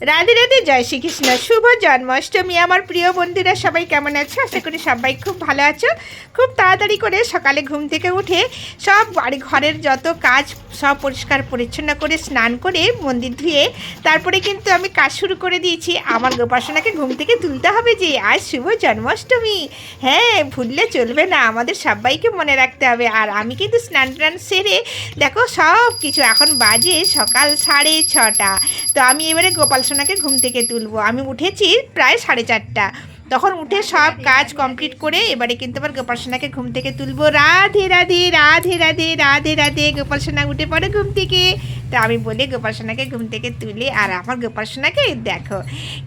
রাধে রাধে, জয় শ্রীকৃষ্ণ। শুভ জন্মাষ্টমী। আমার প্রিয় বন্ধুরা, সবাই কেমন আছো? আশা করি সবাই খুব ভালো আছো। খুব তাড়াতাড়ি করে সকালে ঘুম থেকে উঠে সব বাড়ি ঘরের যত কাজ, সব পরিষ্কার পরিচ্ছন্ন করে, স্নান করে, মন্দির ধুয়ে, তারপরে কিন্তু আমি কাজ শুরু করে দিয়েছি। আমার গোপাসনাকে ঘুম থেকে তুলতে হবে যে, আজ শুভ জন্মাষ্টমী। হ্যাঁ ভুললে চলবে না। আমাদের সবাইকে মনে রাখতে হবে। আর আমি কিন্তু স্নান টান সেরে, দেখো সব কিছু এখন বাজে সকাল সাড়ে ছটা। তো আমি এবারে গোপাল সোনাকে ঘুম থেকে তুলবো। আমি উঠেছি প্রায় সাড়ে চারটা। তখন উঠে সব কাজ কমপ্লিট করে এবারে কিন্তু আবার গোপাল সোনাকে ঘুম থেকে তুলবো। রাধে রাধে রাধে রাধে রাধে রাধে, গোপাল সোনা উঠে পড়ে ঘুম থেকে। তো আমি বলি, গোপাল সোনাকে ঘুম থেকে তুলি আর আমার গোপাল সোনাকে দেখো,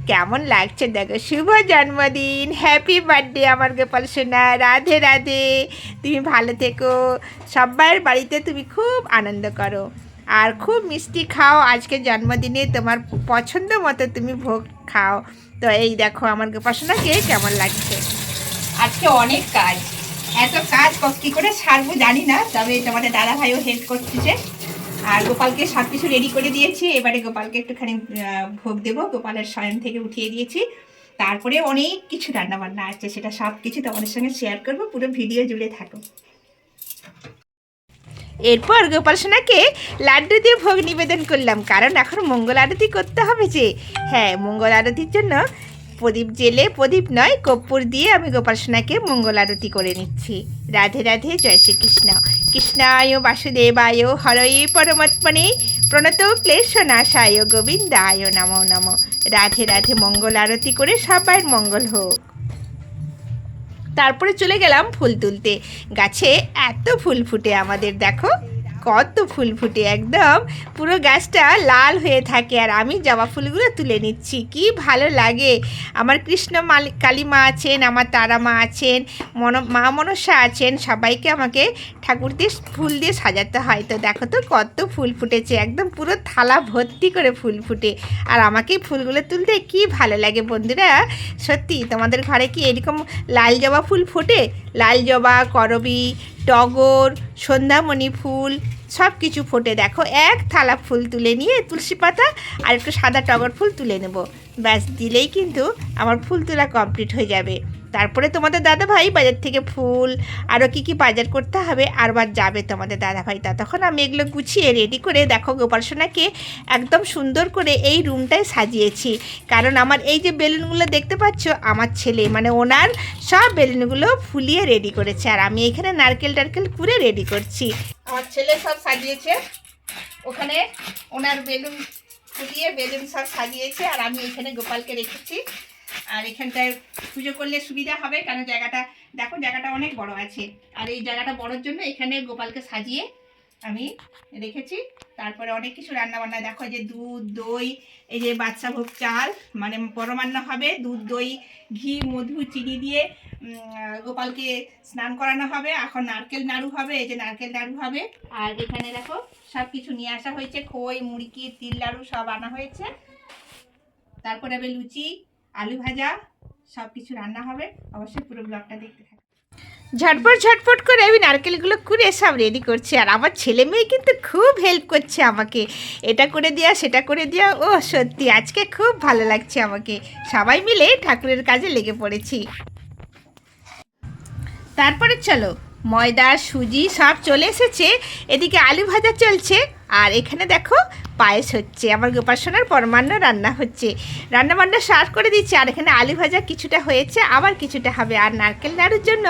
কেমন লাগছে? দেখো, শুভ জন্মদিন। হ্যাপি বার্থডে আমার গোপাল সোনা। রাধে রাধে। তুমি ভালো থেকো। সবার বাড়িতে তুমি খুব আনন্দ করো। আর খুব মিষ্টি খাও। আজকে জন্মদিনে তোমার পছন্দ মতো তুমি ভোগ খাও। তো এই দেখো আমার গোপাসনাকে কেমন লাগছে। আজকে অনেক কাজ। এত কাজ ক- করে সারবো জানি না, তবে তোমাদের দাদা ভাইও হেল্প করতেছে আর গোপালকে সব কিছু রেডি করে দিয়েছি। এবারে গোপালকে একটুখানি ভোগ দেবো। গোপালের শয়ন থেকে উঠিয়ে দিয়েছি। তারপরে অনেক কিছু রান্না বান্না আছে, সেটা সব কিছু তোমাদের সঙ্গে শেয়ার করব। পুরো ভিডিও জুড়ে থাকো। এরপর গোপাল সোনাকে লাড্ডু দিয়ে ভোগ নিবেদন করলাম, কারণ এখন মঙ্গল আরতি করতে হবে যে। হ্যাঁ মঙ্গল আরতির জন্য প্রদীপ জেলে প্রদীপ নয়, কর্পূর দিয়ে আমি গোপাল সোনাকে মঙ্গল আরতি করে নিচ্ছি। রাধে রাধে, জয় শ্রীকৃষ্ণ। কৃষ্ণায় বাসুদেবায় হরয়ে পরমাত্মনে প্রণত ক্লেশনাশায় গোবিন্দায় নমো নমো। রাধে রাধে মঙ্গল আরতি করে সবার মঙ্গল হোক। তারপরে চলে গেলাম ফুল তুলতে। গাছে এত ফুল ফুটে আমাদের দেখো। কত ফুল ফুটে, একদম পুরো গাছটা লাল হয়ে থাকে। আর আমি জবা ফুলগুলো তুলে নিচ্ছি, কি ভালো লাগে। আমার কৃষ্ণ কালী মা আছেন, আমার তারা মা আছেন, মন, মা মনসা আছেন, সবাইকে আমাকে ঠাকুর দিয়ে ফুল দিয়ে সাজাতে হয়। তো দেখো তো কত ফুল ফুটেছে, একদম পুরো থালা ভর্তি করে ফুল ফুটে। আর আমাকে ফুলগুলো তুলতে কি ভালো লাগে বন্ধুরা, সত্যি তোমাদের ঘরে কি এরকম লাল জবা ফুল ফোটে? লাল জবা, করবি, টগর, সন্ধ্যামণি ফুল সব কিছু ফোটে। দেখো, এক থালা ফুল তুলে নিয়ে তুলসী পাতা আর একটু সাদা টগর ফুল তুলে নেব। ব্যাস, দিলেই কিন্তু আমার ফুল তোলা কমপ্লিট হয়ে যাবে। তারপরে তোমাদের দাদা ভাই বাজার থেকে ফুল আরও কী কী বাজার করতে হবে আর আরবার যাবে তোমাদের দাদা ভাই তখন আমি এগুলো গুছিয়ে রেডি করে দেখো গোপাল সোনাকে একদম সুন্দর করে এই রুমটায় সাজিয়েছি। কারণ আমার এই যে বেলুনগুলো দেখতে পাচ্ছ, আমার ছেলে মানে ওনার সব বেলুনগুলো ফুলিয়ে রেডি করেছে। আর আমি এখানে নারকেল টারকেল কুড়ে রেডি করছি। আমার ছেলে সব সাজিয়েছে। ওখানে ওনার বেলুন ফুলিয়ে বেলুন সব সাজিয়েছে। আর আমি এখানে গোপালকে রেখেছি। আর এখানটায় পুজো করলে সুবিধা হবে, কারণ জায়গাটা, দেখো জায়গাটা অনেক বড় আছে। আর এই জায়গাটা বড়োর জন্য এখানে গোপালকে সাজিয়ে আমি রেখেছি। তারপরে অনেক কিছু রান্না বান্না দেখো যে দুধ, দই, এই যে বাচ্চা ভোগ চাল মানে পরমান্ন হবে। দুধ, দই, ঘি, মধু, চিনি দিয়ে গোপালকে স্নান করানো হবে। এখন নারকেল নাড়ু হবে, এই যে নারকেল নাড়ু হবে। আর এখানে দেখো সব কিছু নিয়ে আসা হয়েছে। খই মুড়কি তিল, লাড়ু সব আনা হয়েছে। তারপরে হবে লুচি আলু ভাজা সব কিছু রান্না হবে। অবশ্যই পুরো ব্লগটা দেখতে থাকো। ঝটপট ঝটপট করে আমি নারকেলগুলো কুড়ে সব রেডি করছি। আর আমার ছেলে মেয়ে কিন্তু খুব হেল্প করছে আমাকে। এটা করে দেওয়া সেটা করে দেওয়া ও, সত্যি, আজকে খুব ভালো লাগছে আমাকে। সবাই মিলে ঠাকুরের কাজে লেগে পড়েছি। তারপরে চলো, ময়দা, সুজি সব চলে এসেছে। এদিকে আলু ভাজা চলছে। আর এখানে দেখো পায়েস হচ্ছে, আমার গোপাসনার পরমান্ন রান্না হচ্ছে। রান্না বান্না সার করে দিচ্ছে, আর এখানে আলু ভাজা কিছুটা হয়েছে, আবার কিছুটা হবে। আর নারকেল নাড়ুর জন্য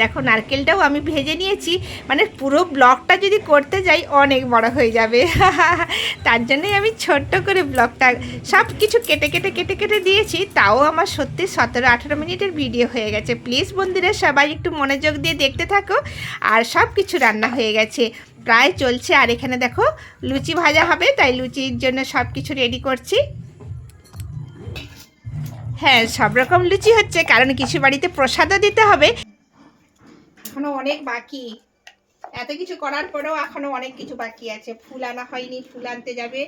দেখো নারকেলটাও আমি ভেজে নিয়েছি মানে পুরো ব্লগটা যদি করতে যাই অনেক বড় হয়ে যাবে। তার জন্যই আমি ছোট্ট করে ব্লগটা সব কিছু কেটে কেটে কেটে কেটে দিয়েছি, তাও আমার সত্যি সতেরো, আঠেরো মিনিটের ভিডিও হয়ে গেছে। প্লিজ বন্ধুরা সবাই একটু মনোযোগ দিয়ে দেখতে থাকো, আর সব কিছু রান্না হয়ে গেছে। প্রায় চলছে। আর এখানে দেখো লুচি ভাজা হবে, তাই লুচির জন্য সব কিছু রেডি করছি। হ্যাঁ সব রকম লুচি হচ্ছে, কারণ কিছু বাড়িতে প্রসাদও দিতে হবে। এখনও অনেক বাকি। এত কিছু করার পরেও এখনও অনেক কিছু বাকি আছে। ফুল আনা হয়নি, ফুল আনতে যাবে।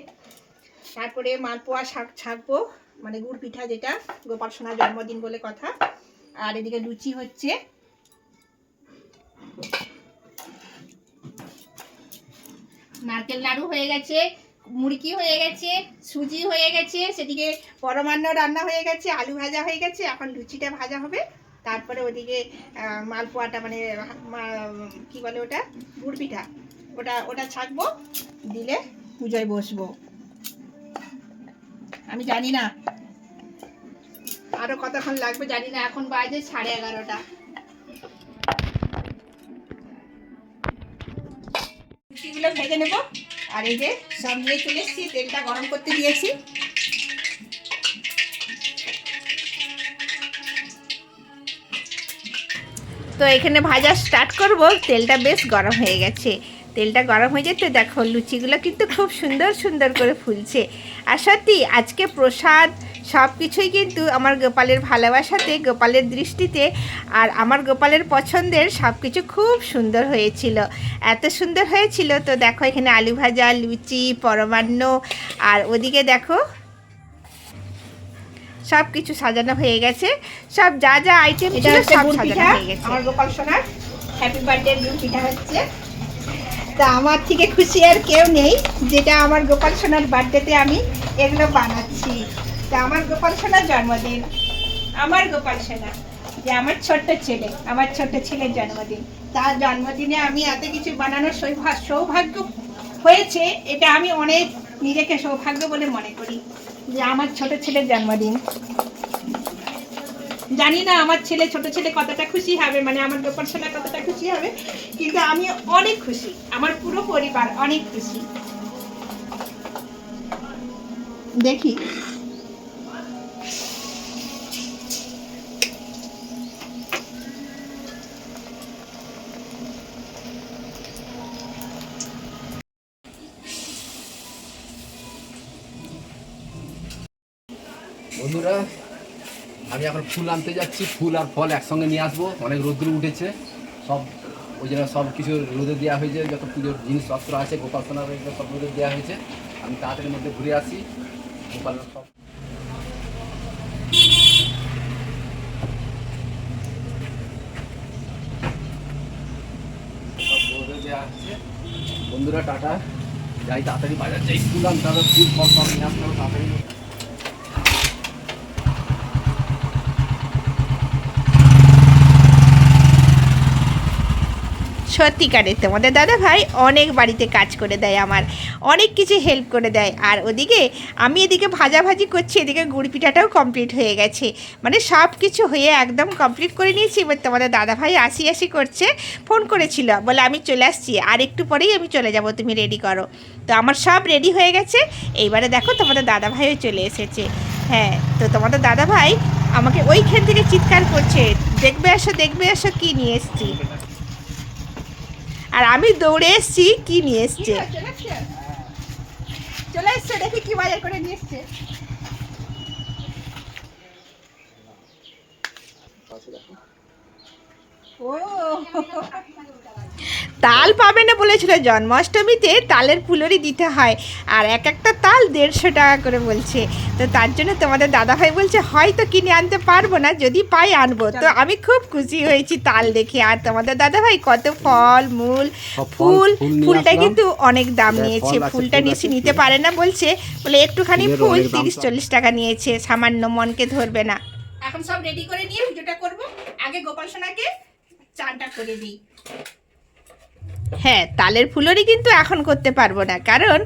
তারপরে মালপোয়া শাক ছাকবো মানে গুড় পিঠা যেটা, গোপাল সোনার জন্মদিন বলে কথা। আর এদিকে লুচি হচ্ছে। নারকেল নাড়ু হয়ে গেছে, মুড়কি হয়ে গেছে, সুজি হয়ে গেছে, সেদিকে পরমান্ন রান্না হয়ে গেছে, আলু ভাজা হয়ে গেছে, এখন লুচিটা ভাজা হবে। তারপরে ওদিকে মালপোয়াটা মানে কি বলে ওটা? গুড় পিঠা। ওটা ওটা ছাকবো, দিলে পুজোয় বসবো। আমি জানি না। আরও কতক্ষণ লাগবে জানি না, এখন বাজে সাড়ে এগারোটা। লুচিগুলো ভেজে নেব। আর এই যে সব নিয়ে চলে এসেছি, তেলটা গরম করতে দিয়েছি। তো এখানে ভাজা স্টার্ট করব, তেলটা বেশ গরম হয়ে গেছে। তেলটা গরম হয়ে যেতে দেখো, লুচিগুলো কিন্তু খুব সুন্দর সুন্দর করে ফুলছে। আর সত্যি, আজকে প্রসাদ সব কিছুই কিন্তু আমার গোপালের ভালোবাসাতে গোপালের দৃষ্টিতে আর আমার গোপালের পছন্দের সব কিছু খুব সুন্দর হয়েছিল। এত সুন্দর হয়েছিল তো দেখো এখানে আলু ভাজা লুচি পরমান্ন আর ওদিকে দেখো সব কিছু সাজানো হয়ে গেছে। সব যা যা আইটেম ছিল সব সাজানো হয়ে গেছে। আমার গোপাল সোনার হ্যাপি বার্থডে গুড় পিঠা হচ্ছে। তা আমার থেকে খুশি আর কেউ নেই যেটা আমার গোপাল সোনার বার্থডেতে আমি এগুলো বানাচ্ছি। তা আমার গোপাল সোনার জন্মদিন। আমার গোপাল সোনা, যে আমার ছোট্ট ছেলে, আমার ছোট্ট ছেলের জন্মদিন। তার জন্মদিনে আমি এত কিছু বানানোর সৌভা- সৌভাগ্য হয়েছে, এটা আমি অনেক নিজেকে সৌভাগ্য বলে মনে করি, যে আমার ছোট ছেলের জন্মদিন। জানি না আমার ছেলে, ছোট ছেলে কতটা খুশি হবে মানে আমার গোপাল সোনা কতটা খুশি হবে, কিন্তু আমি অনেক খুশি, আমার পুরো পরিবার অনেক খুশি। দেখি। ফুল আনতে যাচ্ছি, ফুল আর ফল একসঙ্গে নিয়ে আসব। অনেক রোদ্র উঠেছে। সব ওই জন্য সব কিছু রোদে দেওয়া হয়েছে, যত পুজোর জিনিসপত্র আছে, গোপাল সোনার সব রোদে দেওয়া হয়েছে। আমি তাড়াতাড়ির মধ্যে ঘুরে আসি। গোপাল সব বন্ধুরা, টাটা। যাই, তাড়াতাড়ি বাজার যাই। ফুল আনতে হবে, ফুল, ফল সব নিয়ে আসতে হবে, তাড়াতাড়ি। সত্যিকারের। তোমাদের দাদা ভাই অনেক বাড়িতে কাজ করে দেয় আমার, অনেক কিছু হেল্প করে দেয়। আর ওদিকে আমি এদিকে ভাজাভাজি করছি, এদিকে গুড় পিঠাটাও কমপ্লিট হয়ে গেছে। মানে সব কিছু হয়ে একদম কমপ্লিট করে নিয়েছি। এবার তোমাদের দাদা ভাই আসি আসি করছে ফোন করেছিল, বলে আমি চলে আসছি, আর একটু পরেই আমি চলে যাব, তুমি রেডি করো। তো আমার সব রেডি হয়ে গেছে। এইবারে দেখো তোমাদের দাদা ভাইও চলে এসেছে। হ্যাঁ তো তোমাদের দাদা ভাই আমাকে ওইখান থেকে চিৎকার করছে, দেখবে আসো দেখবে আসো, কি নিয়ে এসছি? আর আমি দৌড়ে এসছি কি নিয়ে এসছে? চলে এসছে দেখি কি বাজার করে নিয়ে এসছে। ও তাল পাবে না বলেছিল। জন্মাষ্টমীতে তালের ফুলরি দিতে হয়। আর এক একটা তাল দেড়শো টাকা করে বলছে। তো তার জন্য তোমাদের দাদাভাই বলছে হয়তো কিনে আনতে পারব না যদি পাই আনব। তো আমি খুব খুশি হয়েছি তাল দেখে। আর তোমাদের দাদাভাই কত ফল মূল ফুল ফুল ফুলটা কিন্তু অনেক দাম হ্যাঁ, নিয়েছে। ফুলটা ফুল নিয়ে নিতে পারে না বলছে। বলে একটুখানি ফুল তিরিশ চল্লিশ টাকা নিয়েছে। সামান্য মনকে ধরবে না। এখন সব রেডি করে নিয়ে পুজোটা করব। আগে গোপাল সোনাকে চানটা করে দিই। হ্যাঁ তালের ফুলরি কিন্তু এখন করতে পারব না। কারণ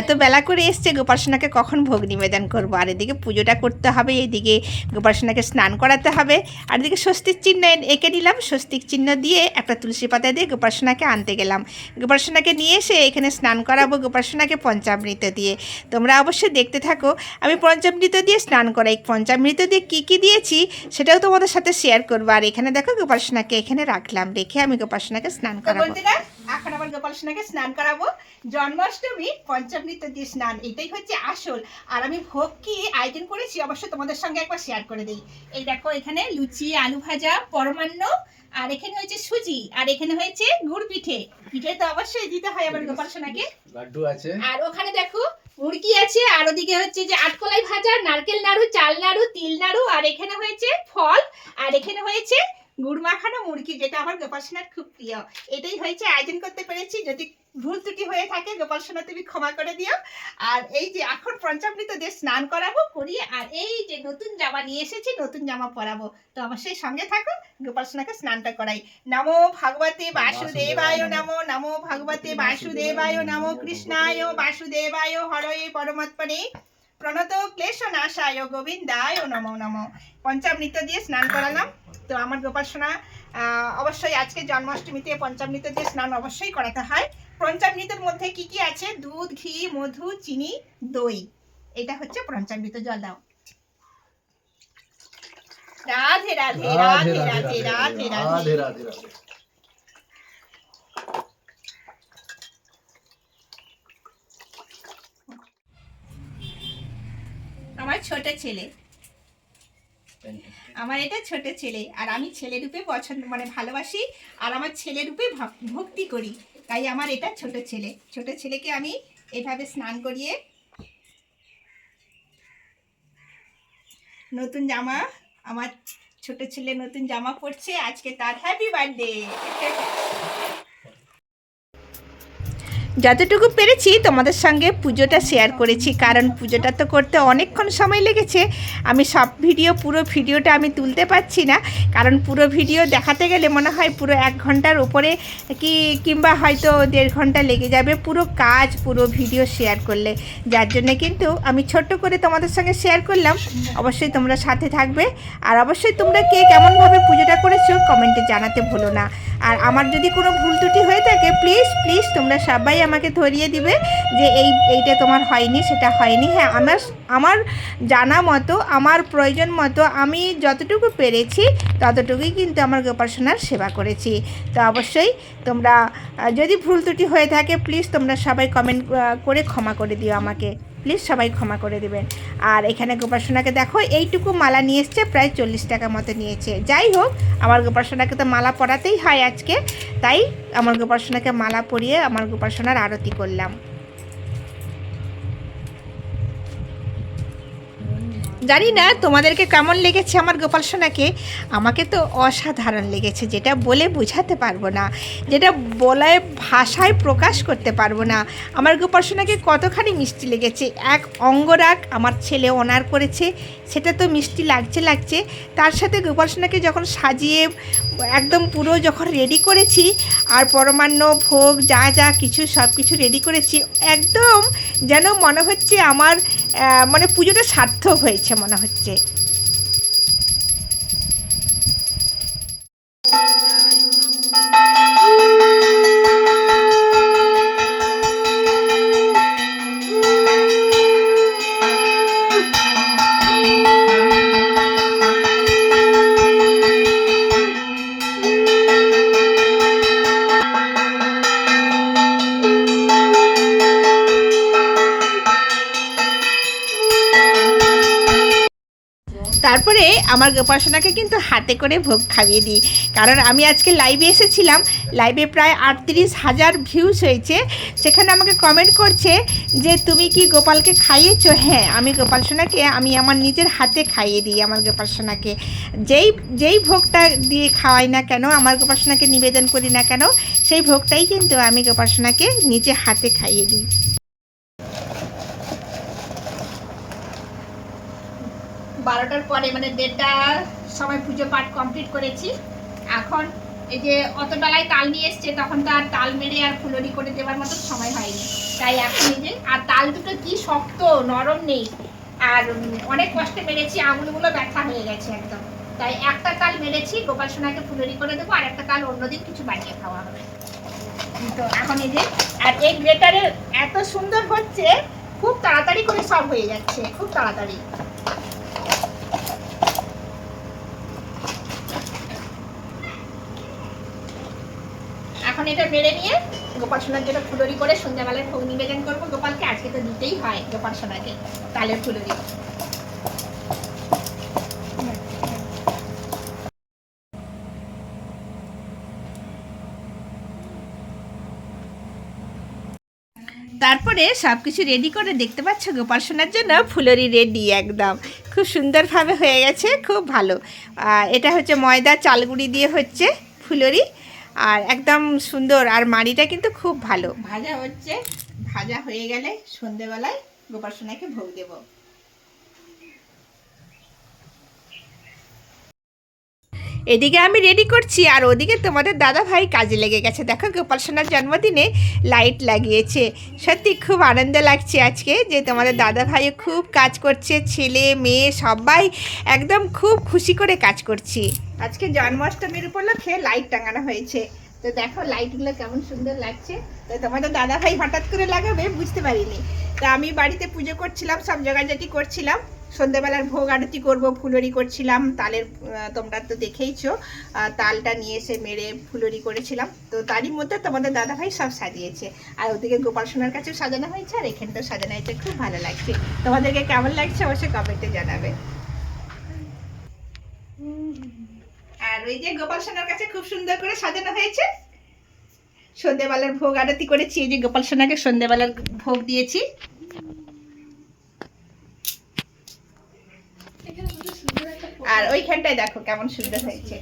এত বেলা করে এসছে গোপালসোনাকে কখন ভোগ নিবেদন করব? আর এদিকে পুজোটা করতে হবে এদিকে গোপালসোনাকে স্নান করাতে হবে। আর এদিকে স্বস্তিক চিহ্ন এঁকে নিলাম। স্বস্তিক চিহ্ন দিয়ে একটা তুলসী পাতা দিয়ে গোপালসোনাকে আনতে গেলাম। গোপালসোনাকে নিয়ে এসে এখানে স্নান করাবো গোপালসোনাকে পঞ্চামৃত দিয়ে। তোমরা অবশ্যই দেখতে থাকো। আমি পঞ্চামৃত দিয়ে স্নান করাই। পঞ্চামৃত দিয়ে কী কী দিয়েছি সেটাও তোমাদের সাথে শেয়ার করব। আর এখানে দেখো গোপালসোনাকে এখানে রাখলাম। রেখে আমি গোপালসোনাকে স্নান করাবো। এখন আবার গোপাল সোনাকে স্নান করাবো। জন্মাষ্টমী পঞ্চামৃত দিয়ে স্নান এটাই হচ্ছে আসল। আর আমি ভোগ কি আয়োজন করেছি অবশ্য তোমাদের সঙ্গে একবার শেয়ার করে দিই। এই দেখো এখানে লুচি আলু ভাজা পরমান্ন আর এখানে হয়েছে সুজি আর এখানে হয়েছে গুড় পিঠে। পিঠে তো অবশ্যই দিতে হয় আমার গোপাল সোনাকে। লাড্ডু আছে। আর ওখানে দেখো মুরগি আছে আর ওদিকে হচ্ছে যে আটকলাই ভাজা নারকেল নাড়ু চাল নাড়ু তিল নাড়ু আর এখানে হয়েছে ফল আর এখানে হয়েছে গুড় মাখানো মুরগি যেটা আমার গোপাল সোনার খুব প্রিয়। এটাই হয়েছে আয়োজন করতে পেরেছি। যদি ভুল ত্রুটি হয়ে থাকে গোপাল সোনা তুমি ক্ষমা করে দিও। আর এই যে এখন পঞ্চামৃত দিয়ে স্নান করাবো করিয়ে আর এই যে নতুন জামা নিয়ে এসেছি নতুন জামা পরাবো। তো অবশ্যই সঙ্গে থাকো গোপাল সোনাকে স্নানটা করাই। নমো ভগবতে বাসুদেবায় নমো নমো ভগবতে বাসুদেবায় নমো কৃষ্ণায় বাসুদেবায় হরয়ে পরমাত্মনে। প্রণত ক্লেশ নাশায় গোবিন্দায় নমো নমো। পঞ্চামৃত দিয়ে স্নান করালাম। তো আমার গোপাল সোনা আহ, অবশ্যই আজকে জন্মাষ্টমীতে পঞ্চামৃত যে স্নান অবশ্যই করাতে হয়। পঞ্চামৃতের মধ্যে কি কি আছে? দুধ ঘি মধু চিনি দই। এটা হচ্ছে পঞ্চামৃত জল দাও রাধে রাধে রাধে রাধে রাধে রাধে রাধে রাধে। আমার ছোট ছেলে। আমার এটা ছোট ছেলে, আর আমি ছেলে রূপে পছন্দ মানে ভালোবাসি, আর আমার ছেলে রূপে ভক্তি করি। তাই আমার এটা ছোট ছেলে। ছোট ছেলেকে আমি এভাবে স্নান করিয়ে নতুন জামা, আমার ছোট ছেলে নতুন জামা পরছে। আজকে তার হ্যাপি বার্থডে যতটুকু পেরেছি তোমাদের সঙ্গে পুজোটা শেয়ার করেছি, কারণ পুজোটা তো করতে অনেকক্ষণ সময় লেগেছে। আমি সব ভিডিও পুরো ভিডিওটা আমি তুলতে পারছি না, কারণ পুরো ভিডিও দেখাতে গেলে মনে হয় পুরো এক ঘণ্টার উপরে কি, কিংবা হয়তো দেড় ঘণ্টা লেগে যাবে পুরো কাজ, পুরো ভিডিও শেয়ার করলে। যার জন্য কিন্তু আমি ছোট্ট করে তোমাদের সঙ্গে শেয়ার করলাম। অবশ্যই তোমরা সাথে থাকবে। আর অবশ্যই তোমরা কে কেমনভাবে পুজোটা করেছ কমেন্টে জানাতে ভুলো না। আর আমার যদি কোনো ভুল ত্রুটি হয়ে থাকে প্লিজ প্লিজ তোমরা সবাই আমাকে ধরিয়ে দিবে যে এই, এইটা তোমার হয়নি, সেটা হয়নি। হ্যাঁ আমার আমার জানা মতো, আমার প্রয়োজন মতো আমি যতটুকু পেরেছি, ততটুকুই কিন্তু আমার গোপাসনার সেবা করেছি। তো অবশ্যই তোমরা যদি ভুল ত্রুটি হয়ে থাকে প্লিজ তোমরা সবাই কমেন্ট করে ক্ষমা করে দিও আমাকে। প্লিজ সবাই ক্ষমা করে দেবেন। আর এখানে গোপাসনাকে দেখো, এইটুকু মালা নিয়ে এসছে, প্রায় চল্লিশ টাকা মতো নিয়েছে। যাই হোক, আমার গোপাসনাকে তো মালা পরাতেই হয় আজকে, তাই আমার গোপাসনাকে মালা পরিয়ে আমার গোপাসনার আরতি করলাম। জানি না তোমাদেরকে কেমন লেগেছে আমার গোপাল সোনাকে। আমাকে তো অসাধারণ লেগেছে, যেটা বলে বোঝাতে পারব না, যেটা বলায় ভাষায় প্রকাশ করতে পারব না। আমার গোপাল সোনাকে কতখানি মিষ্টি লেগেছে, এক অঙ্গরাগ আমার ছেলে অনার করেছে, সেটা তো মিষ্টি লাগছে লাগছে। তার সাথে গোপাল সোনাকে যখন সাজিয়ে একদম পুরো যখন রেডি করেছি, আর পরমান্ন, ভোগ, যা যা কিছু সব কিছু রেডি করেছি, একদম যেন মনে হচ্ছে আমার মানে পুজোটা সার্থক হয়েছে মনে হচ্ছে। আমার গোপাসনাকে কিন্তু হাতে করে ভোগ খাইয়ে দিই। কারণ আমি আজকে লাইভে এসেছিলাম লাইভে প্রায় আটত্রিশ হাজার ভিউজ হয়েছে। সেখানে আমাকে কমেন্ট করছে যে, তুমি কি গোপালকে খাইয়েছো? হ্যাঁ আমি গোপাল সোনাকে আমি আমার নিজের হাতে খাইয়ে দিই আমার গোপাল সোনাকে যেই যেই ভোগটা দিয়ে খাওয়াই না কেন, আমার গোপাল সোনাকে নিবেদন করি না কেন, সেই ভোগটাই কিন্তু আমি গোপাল সোনাকে নিজে হাতে খাইয়ে দিই। বারোটার পরে মানে দেড়টার সময় পুজো পাঠ কমপ্লিট করেছি। এখন এই যে অত বেলায় তাল নিয়ে এসছে, তখন তো আর তাল মেরে আর ফুলরি করে দেওয়ার মতো সময় হয়নি। তাই এখন এই যে, আর তাল দুটো কি শক্ত, নরম নেই। আর অনেক কষ্টে মেরেছি, আঙুলগুলো ব্যথা হয়ে গেছে একদম। তাই একটা তাল মেরেছি, গোপাল সোনাকে ফুলরি করে দেবো, আর একটা তাল অন্যদিন কিছু বানিয়ে খাওয়া হবে। তো এখন এই যে, আর এই গ্রেটারে এত সুন্দর হচ্ছে, খুব তাড়াতাড়ি করে সব হয়ে যাচ্ছে, খুব তাড়াতাড়ি। এটা বেড়ে নিয়ে গোপাল সোনার যেটা ফুলরি করে সন্ধ্যাবেলায় ভোগ নিবেদন করব। গোপালকে আজকে তো দিতেই হয়, গোপাল সোনাকে তালের ফুলরি। তারপরে সব কিছু রেডি করে দেখতে পাচ্ছ গোপাল সোনার জন্য ফুলরি রেডি একদম। খুব সুন্দরভাবে হয়ে গেছে, খুব ভালো। এটা হচ্ছে ময়দা চালগুড়ি দিয়ে হচ্ছে ফুলরি। আর একদম সুন্দর। আর মাড়িটা কিন্তু খুব ভালো। ভাজা হচ্ছে। ভাজা হয়ে গেলে সন্ধেবেলায় গোপাল সোনাকে ভোগ দেবো। এদিকে আমি রেডি করছি, আর ওদিকে তোমাদের দাদা ভাই কাজে লেগে গেছে। দেখো গোপাল সোনার জন্মদিনে লাইট লাগিয়েছে। সত্যি খুব আনন্দ লাগছে আজকে যে তোমাদের দাদা ভাইও খুব কাজ করছে, ছেলে, মেয়ে, সবাই একদম খুব খুশি করে কাজ করছি। আজকে জন্মাষ্টমীর উপলক্ষে লাইট টাঙানো হয়েছে। তো দেখো লাইটগুলো কেমন সুন্দর লাগছে। তো তোমাদের দাদা ভাই হঠাৎ করে লাগাবে, বুঝতে পারিনি। তো আমি বাড়িতে পুজো করছিলাম, সব জোগাড়জাটি করছিলাম। সন্ধ্যেবেলার ভোগ আরতি করব, ফুলরি করছিলাম, তালের তোমরা তো দেখেইছো তালটা নিয়ে এসে মেরে ফুলরি করেছিলাম। তো তারই মধ্যে তোমাদের দাদা ভাই সব সাজিয়েছে। আর ওদিকে গোপাল সোনার কাছেও সাজানো হয়েছে, আর এখানটাও সাজানো হয়েছে, খুব ভালো লাগছে। তোমাদেরকে কেমন লাগছে অবশ্যই কমেন্টে জানাবে। আর ওই যে গোপাল সোনার কাছে খুব সুন্দর করে সাজানো হয়েছে। সন্ধ্যেবেলার ভোগ আরতি করেছি, এই যে গোপাল সোনাকে সন্ধ্যেবেলার ভোগ দিয়েছি। আর ওইখানটায় দেখো কেমন সুন্দর হয়েছে।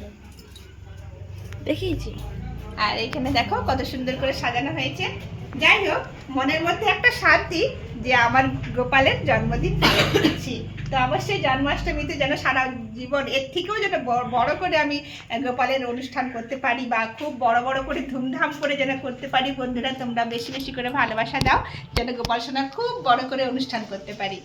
দেখিয়েছি। আর এখানে দেখো কত সুন্দর করে সাজানো হয়েছে। যাই হোক মনের মধ্যে একটা শান্তি যে আমার গোপালের জন্মদিন পালন করছি। তো অবশ্যই জন্মাষ্টমীতে যেন সারা জীবন এর থেকেও যেন বড়- বড় করে আমি গোপালের অনুষ্ঠান করতে পারি বা খুব বড় বড় করে ধুমধাম করে যেন করতে পারি বন্ধুরা তোমরা বেশি বেশি করে ভালোবাসা দাও যেন গোপাল সোনার খুব বড় করে অনুষ্ঠান করতে পারি।